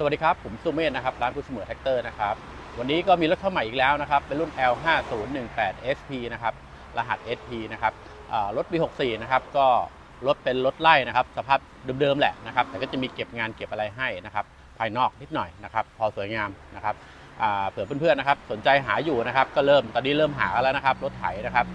สวัสดีครับ ผมสุเมธนะครับ ร้านคุณเสมอแท็กเตอร์นะครับ วันนี้ก็มีรถเข้าใหม่อีกแล้วนะครับ เป็นรุ่น L5018 SP นะครับ รหัส SP นะครับรถปี 64 นะครับ ก็รถเป็นรถไล่นะครับ สภาพเดิมๆแหละนะครับ แต่ก็จะมีเก็บงานเก็บอะไรให้นะครับ ภายนอกนิดหน่อยนะครับ พอสวยงามนะครับเผื่อเพื่อนๆนะครับ สนใจหาอยู่นะครับ ก็เริ่ม ตอนนี้เริ่มหาแล้วนะครับ รถไถนะครับ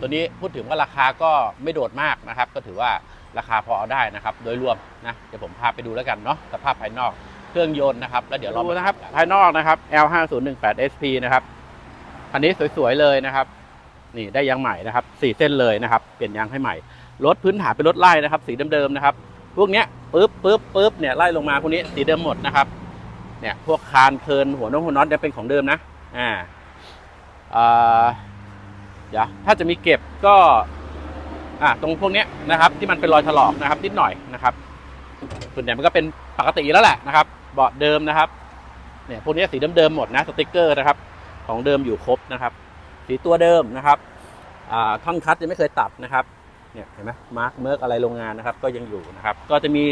ตัวนี้พูดถึงว่าราคาก็ไม่โดดมากนะครับ ก็ถือว่าราคาพอเอาได้นะครับ โดยรวมนะ เดี๋ยวผมพาไปดูแล้วกันเนาะ สภาพภายนอก เครื่องยนต์นะครับ แล้วเดี๋ยวเราดูนะครับ ภายนอกนะครับ L5018 SP นะครับคันนี้สวยๆเลยนะครับ นี่ได้ยางใหม่นะครับสี่เส้นเลยนะครับ เปลี่ยนยางให้ใหม่รถพื้นฐานเป็นรถไล่นะครับ สีเดิมๆนะครับ พวกเนี้ยปึ๊บปึ๊บปึ๊บเนี่ยไล่ลงมาพวกนี้สีเดิมหมดนะครับ เนี่ยพวกคานเคินหัวน้องหัวน็อตเนี่ยเป็นของเดิมนะอ่าอ่าเดี๋ยวถ้าจะมีเก็บก็อ่าตรงพวกเนี้ยนะครับ ที่มันเป็นรอยถลอกนะครับนิดหน่อยนะครับส่วนใหญ่มันก็เป็นปกติแล้วแหละนะครับ เบาะเดิมนะครับเนี่ยพวกนี้สีเดิมๆหมดนะสติกเกอร์นะครับ ของเดิมอยู่ครบนะครับ สีตัวเดิมนะครับอ่าท่อนคัดยังไม่เคยตัดนะครับเนี่ยเห็นไหมมาร์คเมิร์กอะไรโรงงานนะครับ ก็ยังอยู่นะครับ ก็จะมี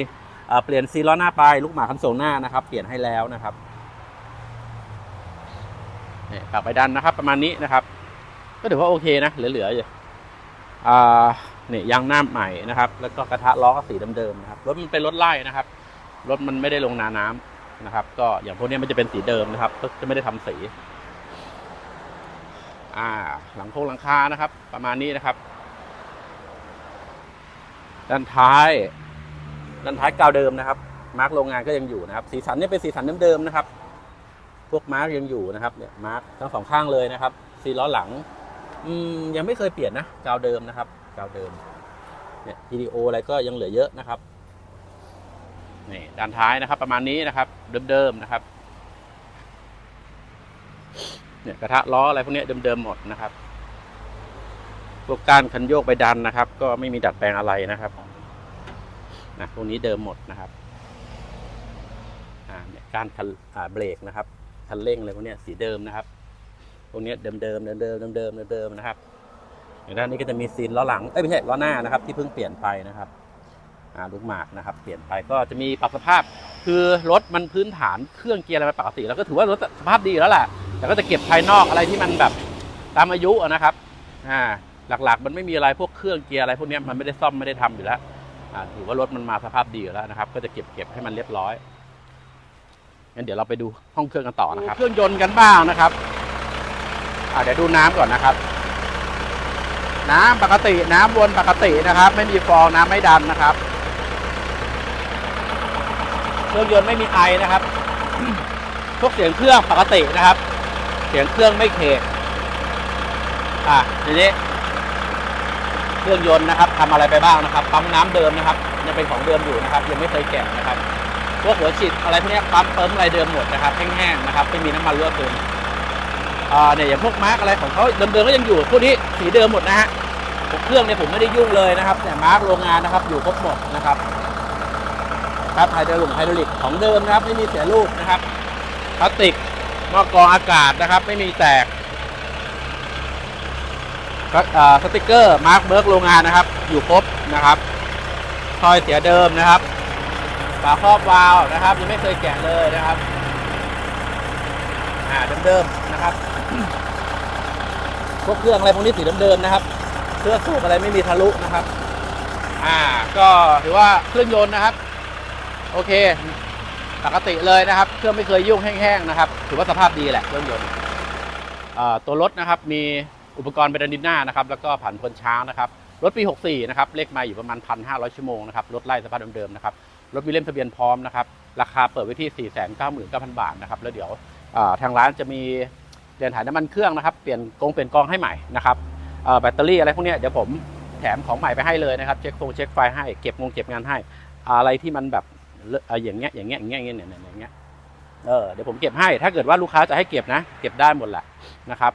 เปลี่ยนซีล้อหน้าไปลูกหมาคันโซงหน้านะครับ เปลี่ยนให้แล้วนะครับเนี่ยกลับไปดันนะครับ ประมาณนี้นะครับ ก็ถือว่าโอเคนะเหลือๆอยู่เนี่ยยางหน้าใหม่นะครับ แล้วก็กระทะล้อก็สีเดิมๆนะครับรถมันเป็นรถไล่นะครับรถมันไม่ได้ลงนาน้ำ นะครับ ก็อย่างพวกนี้มันจะเป็นสีเดิมนะครับ ก็จะไม่ได้ทำสี อ่า หลังโครงหลังคานะครับ ประมาณนี้นะครับ ด้านท้าย ด้านท้ายกาวเดิมนะครับ มาร์กโรงงานก็ยังอยู่นะครับ สีสันเนี่ยเป็นสีสันเดิมๆนะครับ พวกมาร์กยังอยู่นะครับ เนี่ยมาร์กทั้งสองข้างเลยนะครับสีล้อหลัง อืมยังไม่เคยเปลี่ยนนะกาวเดิมนะครับกาวเดิม เนี่ย PDO อะไรก็ยังเหลือเยอะนะครับนี่ด้านท้ายนะครับ ประมาณนี้นะครับ เดิมๆนะครับ เนี่ยกระทะล้ออะไรพวกนี้เดิมๆหมดนะครับพวกก้านคันโยกไปดันนะครับ ก็ไม่มีดัดแปลงอะไรนะครับนะพวกนี้เดิมหมดนะครับอ่าเนี่ยก้านคันอ่าเบรกนะครับคันเร่งอะไรพวกนี้สีเดิมนะครับพวกนี้เดิมๆเดิมๆเดิมๆเดิมๆเดิมนะครับอย่างด้านนี้ก็จะมีซีนล้อหลังเอ้ยไม่ใช่ล้อหน้านะครับ ที่เพิ่งเปลี่ยนไปนะครับ อ่าลูกหมากนะครับ เปลี่ยนไปก็จะมีปรับสภาพ คือรถมันพื้นฐานเครื่องเกียร์อะไรมันปกติ แล้วก็ถือว่ารถสภาพดีอยู่แล้วแหละแต่ก็จะเก็บภายนอกอะไรที่มันแบบตามอายุอะนะครับอ่าหลักๆ มันไม่มีอะไรพวกเครื่องเกียร์อะไรพวกเนี้ยมันไม่ได้ซ่อมไม่ได้ทำอยู่แล้วอ่าถือว่ารถมันมาสภาพดีอยู่แล้วนะครับ ก็จะเก็บเก็บให้มันเรียบร้อยงั้นเดี๋ยวเราไปดูห้องเครื่องกันต่อนะครับ เครื่องยนต์กันบ้างนะครับอ่าเดี๋ยวดูน้ำก่อนนะครับ น้ำปกติน้ำวนปกตินะครับ ไม่มีฟองน้ำไม่ดันนะครับ เครื่องยนต์ไม่มีไอนะครับ พวกเสียงเครื่องปกตินะครับ เสียงเครื่องไม่เคกอะทีนี้เครื่องยนต์นะครับทำอะไรไปบ้างนะครับปั๊มน้ำเดิมนะครับยังเป็นของเดิมอยู่นะครับ ยังไม่เคยแกะนะครับพวกหัวฉีดอะไรพวกเนี้ยปั๊มเติมอะไรเดิมหมดนะครับแห้งๆนะครับไม่มีน้ำมันรั่วซึมอ่าเนี่ยอย่างพวกมาร์กอะไรของเขาเดิมๆก็ยังอยู่พวกนี้สีเดิมหมดนะฮะเครื่องเนี่ยผมไม่ได้ยุ่งเลยนะครับ แต่มาร์กโรงงานนะครับ อยู่ครบหมดนะครับ ครับไฮดรอลิกไฮดรอลิกของเดิมนะครับ ไม่มีเสียรูปนะครับพลาสติกหม้อกรองอากาศนะครับ ไม่มีแตกก็สติกเกอร์มาร์คเบิร์กโรงงานนะครับ อยู่ครบนะครับทอยเสียเดิมนะครับฝาครอบวาล์วนะครับ ยังไม่เคยแกะเลยนะครับอ่าเดิมๆนะครับพวกเครื่องอะไรพวกนี้สีเดิมๆนะครับ เครื่องสูบอะไรไม่มีทะลุนะครับ อ่า ก็ถือว่าเครื่องยนต์นะครับ โอเค ปกติเลยนะครับ เครื่องไม่เคยยุ่งแห้งๆนะครับ ถือว่าสภาพดีแหละเครื่องยนต์ตัวรถนะครับมีอุปกรณ์เบรนดิน่านะครับ แล้วก็ผันพลช้างนะครับรถปี 64 นะครับ เลขมาอยู่ประมาณ 1,500 ชั่วโมงนะครับ รถไล่สภาพเดิมๆนะครับ รถมีเล่มทะเบียนพร้อมนะครับ ราคาเปิดไว้ที่ 499,000 บาทนะครับ แล้วเดี๋ยวทางร้านจะมีเปลี่ยนถ่ายน้ำมันเครื่องนะครับ เปลี่ยนกงเปลี่ยนกองให้ใหม่นะครับแบตเตอรี่อะไรพวกนี้เดี๋ยวผมแถมของใหม่ไปให้เลยนะครับ เช็คโฟงเช็คไฟให้ เก็บงงเก็บงานให้ อะไรที่มันแบบ เอะเอ่ออย่างเงี้ยอย่างเงี้ยอย่างเงี้ยอย่างเงี้ยเอย่างเงี้ยเออเดี๋ยวผมเก็บให้ถ้าเกิดว่าลูกค้าจะให้เก็บนะ เก็บได้หมดแหละนะครับ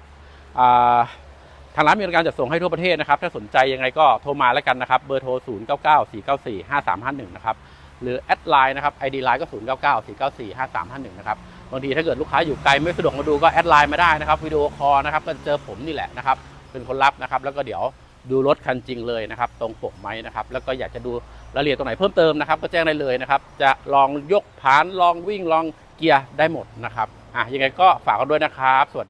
ทางร้านมีบริการจัดส่งให้ทั่วประเทศนะครับ ถ้าสนใจยังไงก็โทรมาแล้วกันนะครับ เบอร์โทร 0 9 9 4 9 4 5 3 5 1 นะครับ หรือแอดไลน์นะครับ ID ไลน์ก็ 0 9 9 4 9 4 5 3 5 1 นะครับ บางทีถ้าเกิดลูกค้าอยู่ไกลไม่สะดวกมาดูก็แอดไลน์มาได้นะครับวิดีโอคอลนะครับก็จะเจอผมนี่แหละนะครับ เป็นคนรับนะครับ แล้วก็เดี๋ยว ดูรถคันจริงเลยนะครับ ตรงปกไหมนะครับ แล้วก็อยากจะดูรายละเอียดตรงไหนเพิ่มเติมนะครับ ก็แจ้งได้เลยนะครับ จะลองยกผานลองวิ่งลองเกียร์ได้หมดนะครับอะยังไงก็ฝากกันด้วยนะครับสวัสดี